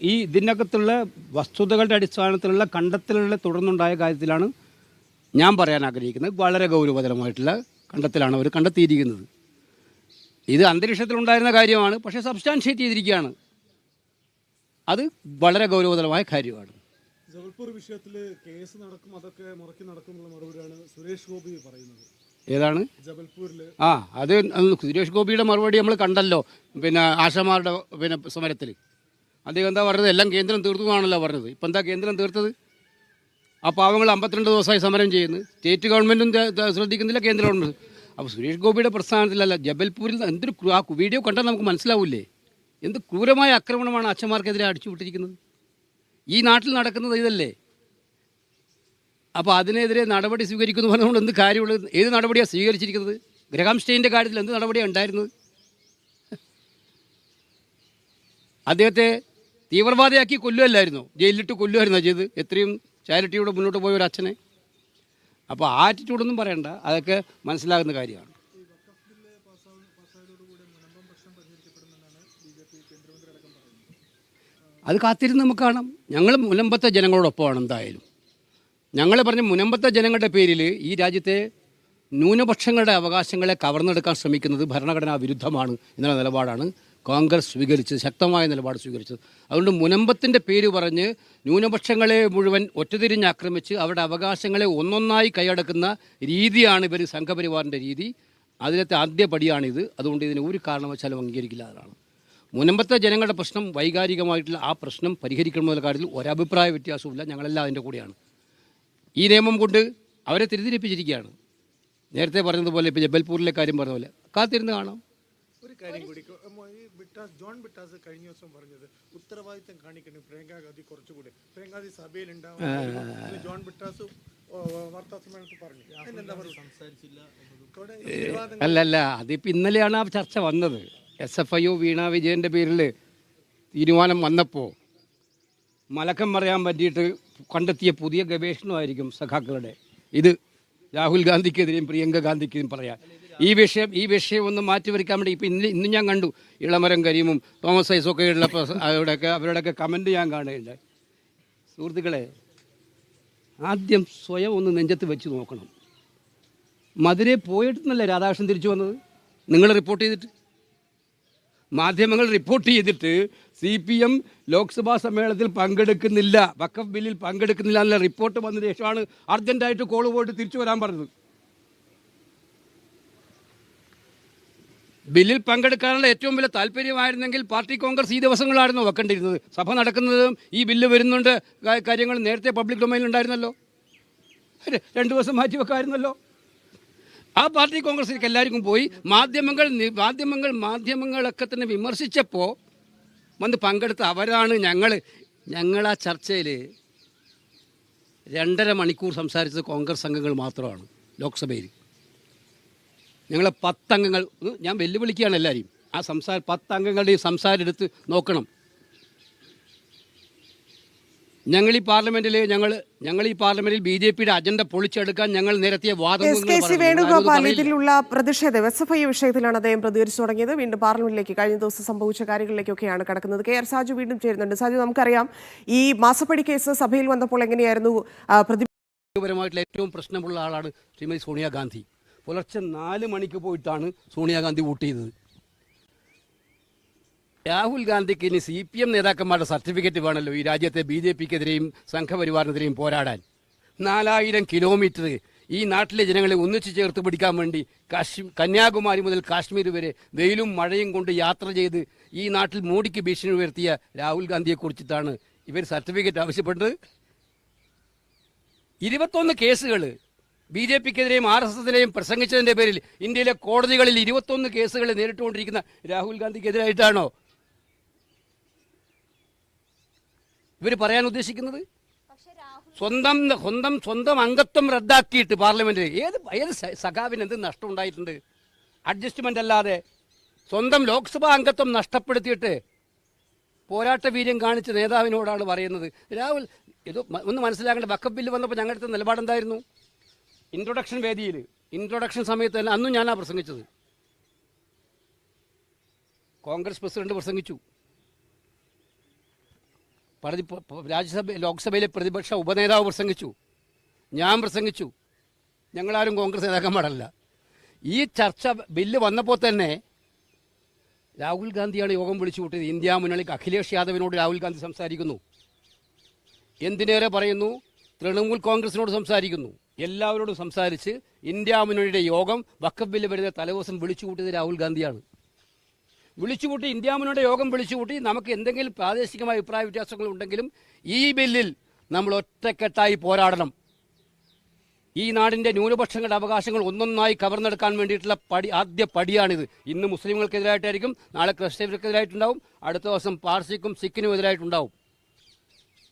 ഈ ഇതിനകത്തുള്ള വസ്തുതകളുടെ അടിസ്ഥാനത്തിലുള്ള കണ്ടെത്തലുകളെ തുടർന്നുണ്ടായ കാര്യത്തിലാണ് ഞാൻ പറയാൻ ആഗ്രഹിക്കുന്നത്. വളരെ ഗൗരവതരമായിട്ടുള്ള കണ്ടെത്തലാണ് അവർ കണ്ടെത്തിയിരിക്കുന്നത്. ഇത് അന്തരീക്ഷത്തിലുണ്ടായിരുന്ന കാര്യമാണ്. പക്ഷേ സബ്സ്റ്റാൻഷിയേറ്റ് ചെയ്തിരിക്കുകയാണ്. അത് വളരെ ഗൗരവതരമായ കാര്യമാണ്. ജബൽപൂർ വിഷയത്തിൽ കേസ് നടക്കും അതൊക്കെ മുറക്കി നടക്കും എന്നുള്ള മറുപടിയാണ് സുരേഷ് ഗോപി പറയുന്നത്. ഏതാണ്? ജബൽപൂരിൽ ആ അത് സുരേഷ് ഗോപിയുടെ മറുപടി നമ്മൾ കണ്ടല്ലോ. പിന്നെ ആശമാരുടെ പിന്നെ സമരത്തിൽ അദ്ദേഹം എന്താ പറഞ്ഞത്? എല്ലാം കേന്ദ്രം തീർത്തു എന്നാണല്ലോ പറഞ്ഞത്. ഇപ്പം എന്താ കേന്ദ്രം തീർത്തത്? ആ പാവങ്ങൾ അമ്പത്തിരണ്ട് ദിവസമായി സമരം ചെയ്യുന്നു. സ്റ്റേറ്റ് ഗവൺമെന്റും ശ്രദ്ധിക്കുന്നില്ല കേന്ദ്ര ഗവൺമെന്റ് അപ്പോൾ സുരേഷ് ഗോപിയുടെ പ്രസ്ഥാനത്തിലല്ല ജബൽപൂരിൽ എന്തൊരു ആ വീഡിയോ കണ്ടാൽ നമുക്ക് മനസ്സിലാവില്ലേ എന്ത് ക്രൂരമായ ആക്രമണമാണ് അച്ഛന്മാർക്കെതിരെ അടിച്ചുവിട്ടിരിക്കുന്നത് ഈ നാട്ടിൽ നടക്കുന്നത് ഇതല്ലേ? അപ്പോൾ അതിനെതിരെ നടപടി സ്വീകരിക്കുന്നു പറഞ്ഞുകൊണ്ട് എന്ത് കാര്യമുള്ളത് ഏത് നടപടിയാണ് സ്വീകരിച്ചിരിക്കുന്നത്? ഗ്രഹാം സ്റ്റെയിന്റെ കാര്യത്തിൽ എന്ത് നടപടിയാണ് ഉണ്ടായിരുന്നത്? അദ്ദേഹത്തെ തീവ്രവാദിയാക്കി കൊല്ലുമല്ലായിരുന്നു ജയിലിലിട്ട് കൊല്ലുമായിരുന്നു ചെയ്ത് എത്രയും ചാരിറ്റിയോട് മുന്നോട്ട് പോയ ഒരു അച്ഛനെ. അപ്പോൾ ആറ്റിറ്റ്യൂഡൊന്നും പറയണ്ട. അതൊക്കെ മനസ്സിലാകുന്ന കാര്യമാണ്. അത് കാത്തിരുന്ന് നമുക്ക് കാണാം. ഞങ്ങൾ മുനമ്പത്തെ ജനങ്ങളോടൊപ്പമാണ് എന്തായാലും. ഞങ്ങൾ പറഞ്ഞ മുനമ്പത്തെ ജനങ്ങളുടെ പേരിൽ ഈ രാജ്യത്തെ ന്യൂനപക്ഷങ്ങളുടെ അവകാശങ്ങളെ കവർന്നെടുക്കാൻ ശ്രമിക്കുന്നത് ഭരണഘടനാ വിരുദ്ധമാണ് എന്നുള്ള നിലപാടാണ് കോൺഗ്രസ് സ്വീകരിച്ചത് ശക്തമായ നിലപാട് സ്വീകരിച്ചത്. അതുകൊണ്ട് മുനമ്പത്തിന്റെ പേര് പറഞ്ഞ് ന്യൂനപക്ഷങ്ങളെ മുഴുവൻ ഒറ്റതിരിഞ്ഞ് ആക്രമിച്ച് അവരുടെ അവകാശങ്ങളെ ഒന്നൊന്നായി കൈയടക്കുന്ന രീതിയാണ് ഇവർ സംഘപരിവാറിന്റെ രീതി. അതിലത്തെ ആദ്യ പടിയാണിത്. അതുകൊണ്ട് ഇതിന് ഒരു കാരണവശാലും അംഗീകരിക്കില്ല അതാണ് മുനമ്പത്തെ ജനങ്ങളുടെ പ്രശ്നം വൈകാരികമായിട്ടുള്ള ആ പ്രശ്നം പരിഹരിക്കണമെന്നുള്ള കാര്യത്തിൽ ഒരഭിപ്രായ വ്യത്യാസവുമില്ല. ഞങ്ങളെല്ലാം അതിന്റെ കൂടെയാണ്. ഈ നിയമം കൊണ്ട് അവരെ തിരിതിരിപ്പിച്ചിരിക്കുകയാണ്. നേരത്തെ പറഞ്ഞതുപോലെ ഇപ്പോൾ ജബൽപൂരിലെ കാര്യം പറഞ്ഞ പോലെ കാത്തിരുന്ന് കാണാം. കാര്യം കൂടി ഈ ബിട്ടാസ് ജോൺ ബിട്ടാസ് കഴിഞ്ഞ ദിവസം പറഞ്ഞത് ഉത്തരവാദിത്തം കാണിക്കണം പ്രിയങ്ക ഗാന്ധി കുറച്ചുകൂടി. പ്രിയങ്ക ഗാന്ധി സഭയിൽ ഉണ്ടാവും. ജോൺ ബിട്ടാസ് അല്ലല്ല അതിപ്പോൾ ഇന്നലെയാണ് ആ ചർച്ച വന്നത്. S F I O Veena വിജയന്റെ പേരിൽ തീരുമാനം വന്നപ്പോൾ മലക്കം പറയാൻ പറ്റിയിട്ട് കണ്ടെത്തിയ പുതിയ ഗവേഷണമായിരിക്കും സഖാക്കളുടെ. ഇത് രാഹുൽ ഗാന്ധിക്കെതിരെയും പ്രിയങ്ക ഗാന്ധിക്കെതിരെയും പറയാൻ. ഈ വിഷയം ഈ വിഷയം ഒന്ന് മാറ്റി വരയ്ക്കാൻ വേണ്ടി ഇപ്പം ഇന്ന് ഇന്ന് ഞാൻ കണ്ടു. ഇളമരം കരീമും തോമസ് ഐസൊക്കെ ഉള്ള അവരുടെയൊക്കെ അവരുടെയൊക്കെ കമന്റ് ഞാൻ കാണുകയുണ്ടായി. സുഹൃത്തുക്കളെ ആദ്യം സ്വയം ഒന്ന് നെഞ്ചത്ത് വെച്ച് നോക്കണം. മധുരൈ പോയിട്ടെന്നല്ലേ രാധാകൃഷ്ണൻ തിരിച്ചു വന്നത്? നിങ്ങൾ റിപ്പോർട്ട് ചെയ്തിട്ട്? മാധ്യമങ്ങൾ റിപ്പോർട്ട് ചെയ്തിട്ട് സി പി എം ലോക്സഭാ സമ്മേളനത്തിൽ പങ്കെടുക്കുന്നില്ല. വക്കഫ് ബില്ലിൽ പങ്കെടുക്കുന്നില്ല എന്നുള്ള റിപ്പോർട്ട് വന്നതിന് ശേഷമാണ് അർജന്റായിട്ട് കോൾ പോയിട്ട് തിരിച്ചു വരാൻ പറഞ്ഞത്. ബില്ലിൽ പങ്കെടുക്കാനുള്ള ഏറ്റവും വലിയ താല്പര്യമായിരുന്നെങ്കിൽ പാർട്ടി കോൺഗ്രസ് ഈ ദിവസങ്ങളായിരുന്നു വെക്കേണ്ടിയിരുന്നത് സഭ നടക്കുന്നതും ഈ ബില്ല് വരുന്നുണ്ട് കാര്യങ്ങൾ നേരത്തെ പബ്ലിക് ഡൊമൈനിൽ ഉണ്ടായിരുന്നല്ലോ. രണ്ടു ദിവസം മാറ്റി വെക്കാമായിരുന്നല്ലോ ആ പാർട്ടി കോൺഗ്രസിലേക്ക് എല്ലാവർക്കും പോയി മാധ്യമങ്ങൾ മാധ്യമങ്ങൾ മാധ്യമങ്ങളൊക്കെ തന്നെ വിമർശിച്ചപ്പോൾ വന്ന് പങ്കെടുത്ത അവരാണ് ഞങ്ങൾ ഞങ്ങൾ ആ ചർച്ചയിൽ രണ്ടര മണിക്കൂർ സംസാരിച്ചത് കോൺഗ്രസ് അംഗങ്ങൾ മാത്രമാണ് ലോക്സഭയിൽ ഞങ്ങളെ പത്തംഗങ്ങൾ ഞാൻ വെല്ലുവിളിക്കുകയാണ് എല്ലാവരെയും ആ സംസാര പത്തംഗങ്ങളുടെയും സംസാരം എടുത്ത് നോക്കണം. ഞങ്ങൾ ഈ പാർലമെന്റിൽ ഞങ്ങൾ ഞങ്ങൾ ഈ പാർലമെന്റിൽ ബി ജെ പിയുടെ അജണ്ട പൊളിച്ചെടുക്കാൻ ഞങ്ങൾ നേരത്തെ വാദം. വേണുഗോപാൽ ഇതിലുള്ള പ്രതിഷേധം എസ് എഫ് ഐ വിഷയത്തിലാണ് അദ്ദേഹം പ്രതികരിച്ചു തുടങ്ങിയത്. വീണ്ടും പാർലമെന്റിലേക്ക് കഴിഞ്ഞ ദിവസം സംഭവിച്ച കാര്യങ്ങളിലേക്കൊക്കെയാണ് കടക്കുന്നത്. കെ ആർ സാജു വീണ്ടും ചേരുന്നുണ്ട്. സാജു നമുക്കറിയാം ഈ മാസപ്പടി കേസ് സഭയിൽ വന്നപ്പോൾ എങ്ങനെയായിരുന്നു പ്രതി ഏറ്റവും പ്രശ്നമുള്ള ആളാണ് ശ്രീമതി സോണിയാഗാന്ധി. പുലർച്ചെ നാല് മണിക്ക് പോയിട്ടാണ് സോണിയാഗാന്ധി വോട്ട് ചെയ്തത്. രാഹുൽ ഗാന്ധിക്ക് ഇനി സി പി എം നേതാക്കന്മാരുടെ സർട്ടിഫിക്കറ്റ് വേണമല്ലോ ഈ രാജ്യത്തെ ബി ജെ പിക്കെതിരെയും സംഘപരിവാറിനെതിരെയും പോരാടാൻ. നാലായിരം കിലോമീറ്റർ ഈ നാട്ടിലെ ജനങ്ങളെ ഒന്നിച്ചു ചേർത്ത് പിടിക്കാൻ വേണ്ടി കാശ്മീർ കന്യാകുമാരി മുതൽ കാശ്മീർ വരെ വെയിലും മഴയും കൊണ്ട് യാത്ര ചെയ്ത് ഈ നാട്ടിൽ മോഡിക്ക് ഭീഷണി ഉയർത്തിയ രാഹുൽ ഗാന്ധിയെ കുറിച്ചിട്ടാണ് ഇവർ സർട്ടിഫിക്കറ്റ് ആവശ്യപ്പെട്ടത്. ഇരുപത്തൊന്ന് കേസുകൾ ബി ജെ പിക്കെതിരെയും ആർ എസ് എസിനെയും പ്രസംഗിച്ചതിന്റെ പേരിൽ ഇന്ത്യയിലെ കോടതികളിൽ ഇരുപത്തൊന്ന് കേസുകൾ നേരിട്ടുകൊണ്ടിരിക്കുന്ന രാഹുൽ ഗാന്ധിക്കെതിരായിട്ടാണോ? ഇവർ പറയാൻ ഉദ്ദേശിക്കുന്നത്? സ്വന്തം സ്വന്തം സ്വന്തം അംഗത്വം റദ്ദാക്കിയിട്ട് പാർലമെന്റിൽ ഏത് ഏത് സഖാവിന് എന്ത് നഷ്ടം ഉണ്ടായിട്ടുണ്ട് അഡ്ജസ്റ്റ്മെന്റ് അല്ലാതെ സ്വന്തം ലോക്സഭാ അംഗത്വം നഷ്ടപ്പെടുത്തിയിട്ട് പോരാട്ട വീര്യം കാണിച്ച നേതാവിനോടാണ് പറയുന്നത്. രാഹുൽ ഇത് ഒന്ന് മനസ്സിലാക്കേണ്ട ബില്ല് വന്നപ്പോൾ ഞങ്ങളുടെ നിലപാടെന്തായിരുന്നു? ഇൻട്രൊഡക്ഷൻ വേദിയിൽ ഇൻട്രൊഡക്ഷൻ സമയത്ത് തന്നെ അന്നും ഞാനാ പ്രസംഗിച്ചത്. കോൺഗ്രസ് പ്രസിഡന്റ് പ്രസംഗിച്ചു. പ്രതി രാജ്യസഭ ലോക്സഭയിലെ പ്രതിപക്ഷ ഉപനേതാവ് പ്രസംഗിച്ചു. ഞാൻ പ്രസംഗിച്ചു. ഞങ്ങളാരും കോൺഗ്രസ് നേതാക്കന്മാരല്ല. ഈ ചർച്ച ബില്ല് വന്നപ്പോൾ തന്നെ രാഹുൽ ഗാന്ധിയാണ് യോഗം വിളിച്ചു കൂട്ടിയത്. ഇന്ത്യ മുന്നണിക്ക് അഖിലേഷ് യാദവിനോട് രാഹുൽ ഗാന്ധി സംസാരിക്കുന്നു. എന്തിനേറെ പറയുന്നു? തൃണമൂൽ കോൺഗ്രസിനോട് സംസാരിക്കുന്നു. എല്ലാവരോടും സംസാരിച്ച് ഇന്ത്യ മുന്നണിയുടെ യോഗം വക്കഫ് ബില്ല് വരുന്ന തലേദിവസം വിളിച്ചു കൂട്ടിയത് രാഹുൽ ഗാന്ധിയാണ്. വിളിച്ചുകൂട്ടി ഇന്ത്യ മുന്നണിയുടെ യോഗം വിളിച്ചുകൂട്ടി നമുക്ക് എന്തെങ്കിലും പ്രാദേശികമായ അഭിപ്രായ വ്യത്യാസങ്ങൾ ഉണ്ടെങ്കിലും ഈ ബില്ലിൽ നമ്മൾ ഒറ്റക്കെട്ടായി പോരാടണം. ഈ നാടിന്റെ ന്യൂനപക്ഷങ്ങളുടെ അവകാശങ്ങൾ ഒന്നൊന്നായി കവർന്നെടുക്കാൻ വേണ്ടിയിട്ടുള്ള പടി ആദ്യ പടിയാണിത്. ഇന്ന് മുസ്ലിങ്ങൾക്കെതിരായിട്ടായിരിക്കും നാളെ ക്രിസ്ത്യവർക്കെതിരായിട്ടുണ്ടാവും അടുത്ത ദിവസം പാർസിക്കും സിഖിനും എതിരായിട്ടുണ്ടാവും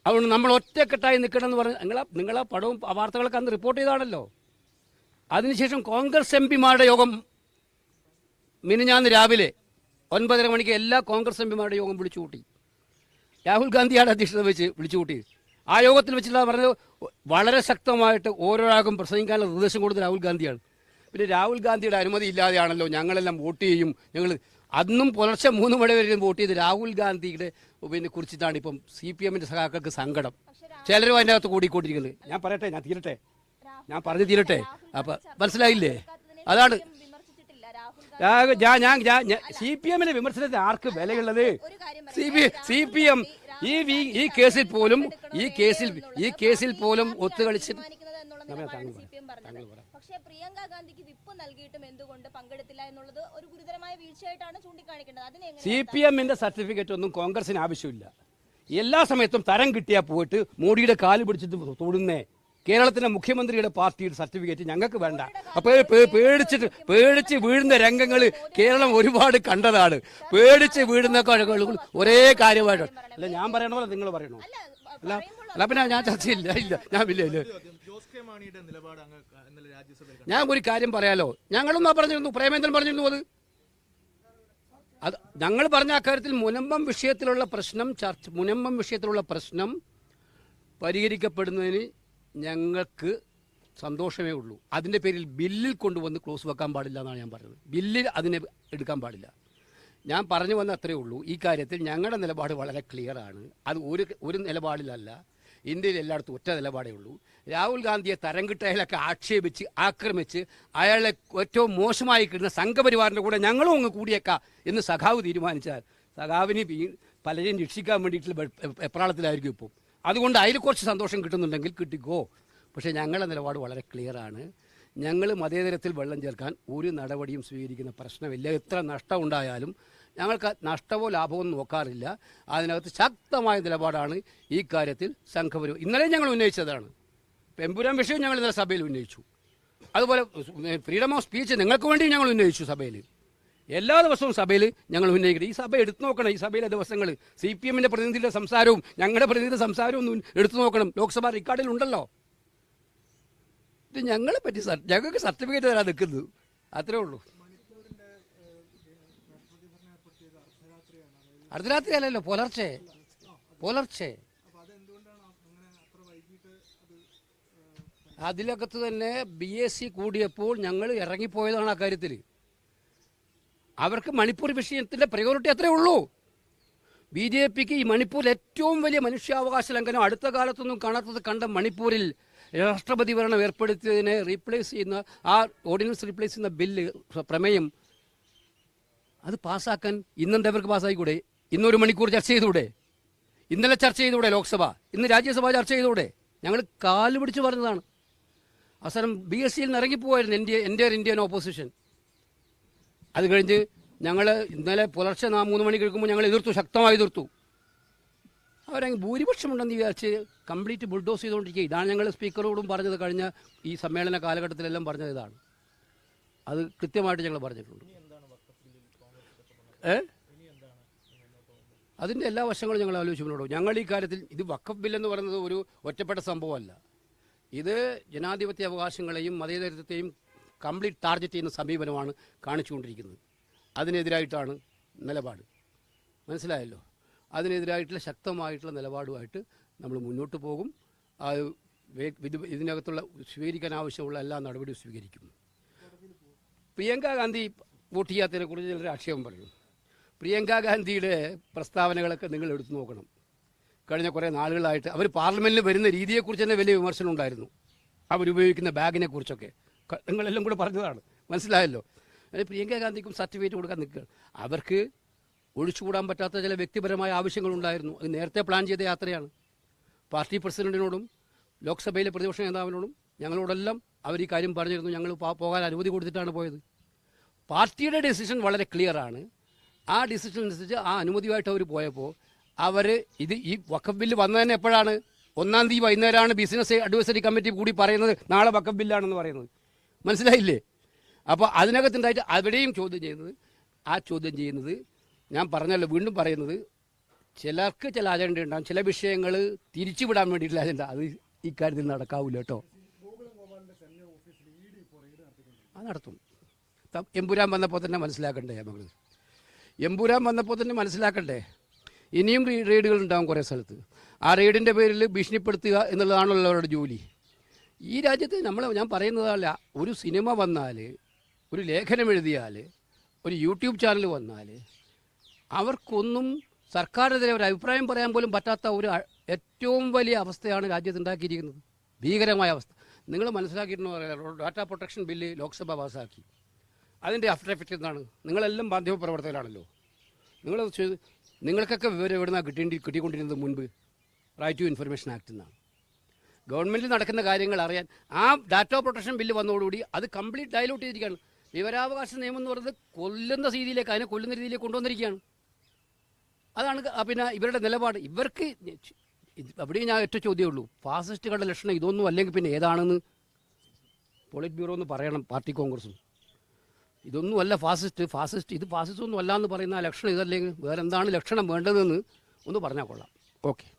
അതുകൊണ്ട് നമ്മൾ ഒറ്റക്കെട്ടായി നിൽക്കണം എന്ന് പറഞ്ഞ് നിങ്ങളാ നിങ്ങളാ പടവും വാർത്തകളൊക്കെ അന്ന് റിപ്പോർട്ട് ചെയ്താണല്ലോ അതിനുശേഷം കോൺഗ്രസ് എം പിമാരുടെ യോഗം മിനിഞ്ഞാന്ന് രാവിലെ ഒൻപതര മണിക്ക് എല്ലാ കോൺഗ്രസ് എം പിമാരുടെ യോഗം വിളിച്ചു കൂട്ടി. രാഹുൽ ഗാന്ധിയാണ് അധ്യക്ഷത വെച്ച് വിളിച്ചു കൂട്ടി. ആ യോഗത്തിൽ വെച്ചിട്ടുള്ള പറഞ്ഞത് വളരെ ശക്തമായിട്ട് ഓരോരാൾക്കും പ്രസംഗിക്കാനുള്ള നിർദ്ദേശം കൊടുത്ത രാഹുൽ ഗാന്ധിയാണ്. പിന്നെ രാഹുൽ ഗാന്ധിയുടെ അനുമതി ഇല്ലാതെയാണല്ലോ ഞങ്ങളെല്ലാം വോട്ട് ചെയ്യും. ഞങ്ങൾ അന്നും പുലർച്ചെ മൂന്ന് മണി വരെ വോട്ട് ചെയ്ത് രാഹുൽ ഗാന്ധിയുടെ പിന്നെ കുറിച്ചിട്ടാണ് ഇപ്പം സി പി എമ്മിന്റെ സഖാക്കൾക്ക് സങ്കടം. ചിലരും അതിന്റെ അകത്ത് കൂടിക്കൊണ്ടിരിക്കുന്നത്. ഞാൻ പറയട്ടെ ഞാൻ തീരട്ടെ? ഞാൻ പറഞ്ഞു തീരട്ടെ? അപ്പൊ മനസ്സിലായില്ലേ? അതാണ്. ഞാൻ ഞാൻ സി പി എമ്മിന്റെ വിമർശനത്തിന് ആർക്ക് വിലയുള്ളത്? C P C P M ഈ ഈ കേസിൽ പോലും ഈ കേസിൽ ഈ കേസിൽ പോലും ഒത്തുകളിച്ച് നിലപാടാണ് സി പി എം പറഞ്ഞത്. പക്ഷേ പ്രിയങ്ക ഗാന്ധിക്ക് വിപ്പ് നൽകിയിട്ടും എന്തുകൊണ്ട് പങ്കെടുത്തില്ല എന്നുള്ളത് ഒരു ഗുരുതരമായ വീഴ്ചയായിട്ടാണ് ചൂണ്ടിക്കാണിക്കേണ്ടത്. അതിനെ സി പി എമ്മിന്റെ സർട്ടിഫിക്കറ്റ് ഒന്നും കോൺഗ്രസിന് ആവശ്യമില്ല. എല്ലാ സമയത്തും തരം കിട്ടിയാൽ പോയിട്ട് മോഡിയുടെ കാൽ പിടിച്ചിട്ട് തൊടുന്നേ. കേരളത്തിലെ മുഖ്യമന്ത്രിയുടെ പാർട്ടിയുടെ സർട്ടിഫിക്കറ്റ് ഞങ്ങൾക്ക് വേണ്ട. അപ്പൊ പേ- പേടിച്ചിട്ട് പേടിച്ച് വീഴുന്ന രംഗങ്ങൾ കേരളം ഒരുപാട് കണ്ടതാണ്. പേടിച്ച് വീഴുന്ന ഒരേ കാര്യമായിട്ട് അല്ല ഞാൻ പറയണ നിങ്ങൾ പറയണോ? അല്ല അല്ല പിന്നെ ഞാൻ ചർച്ചയില്ല ഇല്ല ഞാൻ ഇല്ല. ഇല്ല ഞാൻ ഒരു കാര്യം പറയാലോ? ഞങ്ങളൊന്നാ പറഞ്ഞിരുന്നു പ്രേമേന്ദ്രൻ പറഞ്ഞിരുന്നു അത്. അത് ഞങ്ങൾ പറഞ്ഞ അക്കാര്യത്തിൽ മുനമ്പം വിഷയത്തിലുള്ള പ്രശ്നം ചർച്ച മുനമ്പം വിഷയത്തിലുള്ള പ്രശ്നം പരിഹരിക്കപ്പെടുന്നതിന് ഞങ്ങൾക്ക് സന്തോഷമേ ഉള്ളൂ. അതിന്റെ പേരിൽ ബില്ലിൽ കൊണ്ടുവന്ന് ക്ലോസ് വെക്കാൻ പാടില്ല എന്നാണ് ഞാൻ പറഞ്ഞത്. ബില്ലിൽ അതിനെ എടുക്കാൻ പാടില്ല. ഞാൻ പറഞ്ഞു വന്ന അത്രയേ ഉള്ളൂ. ഈ കാര്യത്തിൽ ഞങ്ങളുടെ നിലപാട് വളരെ ക്ലിയർ ആണ്. അത് ഒരു ഒരു നിലപാടിലല്ല. ഇന്ത്യയിൽ എല്ലായിടത്തും ഒറ്റ നിലപാടേ ഉള്ളൂ. രാഹുൽ ഗാന്ധിയെ തരം കിട്ടയിലൊക്കെ ആക്ഷേപിച്ച് ആക്രമിച്ച് അയാളെ ഏറ്റവും മോശമായി കിട്ടുന്ന സംഘപരിവാറിന്റെ കൂടെ ഞങ്ങളും അങ്ങ് കൂടിയേക്കാം എന്ന് സഖാവ് തീരുമാനിച്ചാൽ സഖാവിനെ പലരെയും രക്ഷിക്കാൻ വേണ്ടിയിട്ടുള്ള എപ്രാളത്തിലായിരിക്കും ഇപ്പോൾ അതുകൊണ്ട് അതിൽ കുറച്ച് സന്തോഷം കിട്ടുന്നുണ്ടെങ്കിൽ കിട്ടിക്കോ. പക്ഷേ ഞങ്ങളുടെ നിലപാട് വളരെ ക്ലിയർ ആണ്. ഞങ്ങൾ മതേതരത്തിൽ വെള്ളം ചേർക്കാൻ ഒരു നടപടിയും സ്വീകരിക്കുന്ന പ്രശ്നമില്ല. എത്ര നഷ്ടം ഉണ്ടായാലും ഞങ്ങൾക്ക് നഷ്ടമോ ലാഭമോ നോക്കാറില്ല. അതിനകത്ത് ശക്തമായ നിലപാടാണ് ഈ കാര്യത്തിൽ സംഘപരി ഇന്നലെ ഞങ്ങൾ ഉന്നയിച്ചതാണ്. പെമ്പുരം വിഷയം ഞങ്ങൾ ഇന്നലെ സഭയിൽ ഉന്നയിച്ചു. അതുപോലെ ഫ്രീഡം ഓഫ് സ്പീച്ച് നിങ്ങൾക്ക് വേണ്ടി ഞങ്ങൾ ഉന്നയിച്ചു സഭയിൽ. എല്ലാ ദിവസവും സഭയിൽ ഞങ്ങൾ ഉന്നയിക്കുന്നത് ഈ സഭ എടുത്തു നോക്കണം. ഈ സഭയിലെ ദിവസങ്ങൾ സി പി എമ്മിന്റെ പ്രതിനിധിയുടെ സംസാരവും ഞങ്ങളുടെ പ്രതിനിധിയുടെ സംസാരവും എടുത്തു നോക്കണം. ലോക്സഭാ റെക്കോർഡിൽ ഉണ്ടല്ലോ. ഇത് ഞങ്ങളെ പറ്റി ഞങ്ങൾക്ക് സർട്ടിഫിക്കറ്റ് തരാൻ നിൽക്കുന്നത്. അത്രേ ഉള്ളൂ. അർദ്ധരാത്രി അല്ലല്ലോ പുലർച്ചെ. പുലർച്ചെ. അതിലകത്ത് തന്നെ ബി എസ് സി കൂടിയപ്പോൾ ഞങ്ങൾ ഇറങ്ങിപ്പോയതാണ് ആ കാര്യത്തിൽ. അവർക്ക് മണിപ്പൂർ വിഷയത്തിന്റെ പ്രയോറിറ്റി അത്രേ ഉള്ളൂ. ബി ജെ പിക്ക് ഈ മണിപ്പൂർ ഏറ്റവും വലിയ മനുഷ്യാവകാശ ലംഘനം അടുത്ത കാലത്തൊന്നും കാണാത്തത് കണ്ട മണിപ്പൂരിൽ രാഷ്ട്രപതി ഭരണം ഏർപ്പെടുത്തിയതിനെ റീപ്ലേസ് ചെയ്യുന്ന ആ ഓർഡിനൻസ് റീപ്ലേസ് ചെയ്യുന്ന ബില്ല് പ്രമേയം അത് പാസ്സാക്കാൻ ഇന്നെന്താ അവർക്ക് പാസ്സായിക്കൂടെ? ഇന്നൊരു മണിക്കൂർ ചർച്ച ചെയ്തുകൂടെ ഇന്നലെ ചർച്ച ചെയ്തുകൂടെ ലോക്സഭ? ഇന്ന് രാജ്യസഭ ചർച്ച ചെയ്തുകൂടെ ഞങ്ങൾ കാൽ പിടിച്ച് പറഞ്ഞതാണ്. അവസാനം ബി എസ് സിയിൽ നിന്ന് ഇറങ്ങിപ്പോവായിരുന്നു ഇന്ത്യ എന്റെ ഇന്ത്യൻ ഓപ്പോസിഷൻ. അത് കഴിഞ്ഞ് ഞങ്ങൾ ഇന്നലെ പുലർച്ചെ നാ മൂന്ന് മണി കേൾക്കുമ്പോൾ ഞങ്ങൾ എതിർത്തു ശക്തമായി എതിർത്തു. അവരങ്ങ് ഭൂരിപക്ഷമുണ്ടെന്ന് വിചാരിച്ച് കംപ്ലീറ്റ് ബുൾഡോസ് ചെയ്തുകൊണ്ടിരിക്കുക. ഇതാണ് ഞങ്ങൾ സ്പീക്കറോടും പറഞ്ഞത് കഴിഞ്ഞ ഈ സമ്മേളന കാലഘട്ടത്തിലെല്ലാം പറഞ്ഞത് ഇതാണ്. അത് കൃത്യമായിട്ട് ഞങ്ങൾ പറഞ്ഞിട്ടുണ്ട്. ഏ? അതിന്റെ എല്ലാ വശങ്ങളും ഞങ്ങൾ ആലോചിച്ച് മുന്നോട്ട് ഞങ്ങൾ ഈ കാര്യത്തിൽ ഇത് വക്കഫ് ബില്ലെന്ന് പറയുന്നത് ഒരു ഒറ്റപ്പെട്ട സംഭവമല്ല. ഇത് ജനാധിപത്യ അവകാശങ്ങളെയും മതേതരത്വത്തെയും കംപ്ലീറ്റ് ടാർഗറ്റ് ചെയ്യുന്ന സമീപനമാണ് കാണിച്ചുകൊണ്ടിരിക്കുന്നത്. അതിനെതിരായിട്ടാണ് നിലപാട്. മനസ്സിലായല്ലോ? അതിനെതിരായിട്ടുള്ള ശക്തമായിട്ടുള്ള നിലപാടുമായിട്ട് നമ്മൾ മുന്നോട്ട് പോകും. അത് ഇതിനകത്തുള്ള സ്വീകരിക്കാൻ ആവശ്യമുള്ള എല്ലാ നടപടിയും സ്വീകരിക്കും. പ്രിയങ്ക ഗാന്ധി വോട്ട് ചെയ്യാത്തതിനെ കുറിച്ച് ചിലർ ആക്ഷേപം പറയും പ്രിയങ്ക ഗാന്ധിയുടെ പ്രസ്താവനകളൊക്കെ നിങ്ങൾ എടുത്തു നോക്കണം. കഴിഞ്ഞ കുറേ നാളുകളായിട്ട് അവർ പാർലമെന്റിൽ വരുന്ന രീതിയെക്കുറിച്ച് തന്നെ വലിയ വിമർശനം ഉണ്ടായിരുന്നു. അവരുപയോഗിക്കുന്ന ബാഗിനെ കുറിച്ചൊക്കെ. നിങ്ങളെല്ലാം കൂടെ പറഞ്ഞതാണ്. മനസ്സിലായല്ലോ? അതിന് പ്രിയങ്ക ഗാന്ധിക്കും സർട്ടിഫിക്കറ്റ് കൊടുക്കാൻ നിൽക്കുകയാണ് അവർക്ക് ഒഴിച്ചുകൂടാൻ പറ്റാത്ത ചില വ്യക്തിപരമായ ആവശ്യങ്ങളുണ്ടായിരുന്നു. അത് നേരത്തെ പ്ലാൻ ചെയ്ത യാത്രയാണ്. പാർട്ടി പ്രസിഡന്റിനോടും ലോക്സഭയിലെ പ്രതിപക്ഷ നേതാവിനോടും ഞങ്ങളോടെല്ലാം അവർ ഈ കാര്യം പറഞ്ഞിരുന്നു. ഞങ്ങൾ പോകാൻ അനുമതി കൊടുത്തിട്ടാണ് പോയത്. പാർട്ടിയുടെ ഡെസിഷൻ വളരെ ക്ലിയറാണ്. ആ ഡിസിഷൻ അനുസരിച്ച് ആ അനുമതിയുമായിട്ട് അവർ പോയപ്പോൾ അവർ ഇത് ഈ വക്കഫ് ബില്ല് വന്നതന്നെ എപ്പോഴാണ്? ഒന്നാം തീയതി വൈകുന്നേരമാണ് ബിസിനസ് അഡ്വൈസറി കമ്മിറ്റി കൂടി പറയുന്നത് നാളെ വക്കഫ് ബില്ലാണെന്ന് പറയുന്നത്. മനസ്സിലായില്ലേ? അപ്പോൾ അതിനകത്തുണ്ടായിട്ട് അവിടെയും ചോദ്യം ചെയ്യുന്നത് ആ ചോദ്യം ചെയ്യുന്നത് ഞാൻ പറഞ്ഞല്ലോ വീണ്ടും പറയുന്നത് ചിലർക്ക് ചില അജണ്ട ഉണ്ടാകും ചില വിഷയങ്ങൾ തിരിച്ചുവിടാൻ വേണ്ടിയിട്ടുള്ള അജണ്ട അത് ഇക്കാര്യത്തിൽ നടക്കാവില്ല കേട്ടോ. അത് നടത്തും. എമ്പുരാൻ വന്നപ്പോൾ തന്നെ മനസ്സിലാക്കണ്ടേ നമ്മൾ എമ്പുരാൻ വന്നപ്പോൾ തന്നെ മനസ്സിലാക്കണ്ടേ? ഇനിയും റെയ്ഡുകൾ ഉണ്ടാകും കുറേ സ്ഥലത്ത്. ആ റെയ്ഡിന്റെ പേരിൽ ഭീഷണിപ്പെടുത്തുക എന്നുള്ളതാണല്ലോ അവരുടെ ജോലി. ഈ രാജ്യത്ത് നമ്മൾ ഞാൻ പറയുന്നതല്ല ഒരു സിനിമ വന്നാൽ ഒരു ലേഖനം എഴുതിയാൽ ഒരു യൂട്യൂബ് ചാനൽ വന്നാൽ അവർക്കൊന്നും സർക്കാരിനെതിരെ ഒരു അഭിപ്രായം പറയാൻ പോലും പറ്റാത്ത ഒരു ഏറ്റവും വലിയ അവസ്ഥയാണ് രാജ്യത്ത് ഉണ്ടാക്കിയിരിക്കുന്നത് ഭീകരമായ അവസ്ഥ. നിങ്ങൾ മനസ്സിലാക്കിയിട്ടുണ്ടോ? ഡാറ്റാ പ്രൊട്ടക്ഷൻ ബില്ല് ലോക്സഭ പാസ്സാക്കി അതിന്റെ ആഫ്റ്റർ എഫക്റ്റ് എന്താണ്? നിങ്ങളെല്ലാം മാധ്യമ പ്രവർത്തകരാണല്ലോ നിങ്ങൾ നിങ്ങൾക്കൊക്കെ വിവരം എവിടുന്നാ കിട്ടേണ്ടി കിട്ടിക്കൊണ്ടിരുന്നത് മുൻപ്? റൈറ്റ് ടു ഇൻഫർമേഷൻ ആക്ട് എന്നാണ് ഗവൺമെന്റിൽ നടക്കുന്ന കാര്യങ്ങൾ അറിയാൻ ആ ഡാറ്റാ പ്രൊട്ടക്ഷൻ ബില്ല് വന്നതോടുകൂടി അത് കംപ്ലീറ്റ് ഡയലൂട്ട് ചെയ്തിരിക്കുകയാണ്. വിവരാവകാശ നിയമം എന്ന് പറയുന്നത് കൊല്ലുന്ന രീതിയിലേക്ക് അതിനെ കൊല്ലുന്ന രീതിയിലേക്ക് കൊണ്ടുവന്നിരിക്കുകയാണ്. അതാണ് പിന്നെ ഇവരുടെ നിലപാട്. ഇവർക്ക് അവിടെ ഞാൻ ഒറ്റ ചോദ്യമേ ഉള്ളൂ. ഫാസിസ്റ്റുകളുടെ ലക്ഷണം ഇതൊന്നും അല്ലെങ്കിൽ പിന്നെ ഏതാണെന്ന്? പോളിറ്റ് ബ്യൂറോ എന്ന് പറയണം പാർട്ടി കോൺഗ്രസും. ഇതൊന്നും അല്ല ഫാസിസ്റ്റ്. ഫാസിസ്റ്റ് ഇത് ഫാസിസ്റ്റ് ഒന്നും അല്ല എന്ന് പറയുന്ന ലക്ഷണം ഇതല്ലെങ്കിൽ വേറെ എന്താണ് ലക്ഷണം വേണ്ടതെന്ന് ഒന്ന് പറഞ്ഞാൽ കൊള്ളാം. ഓക്കെ.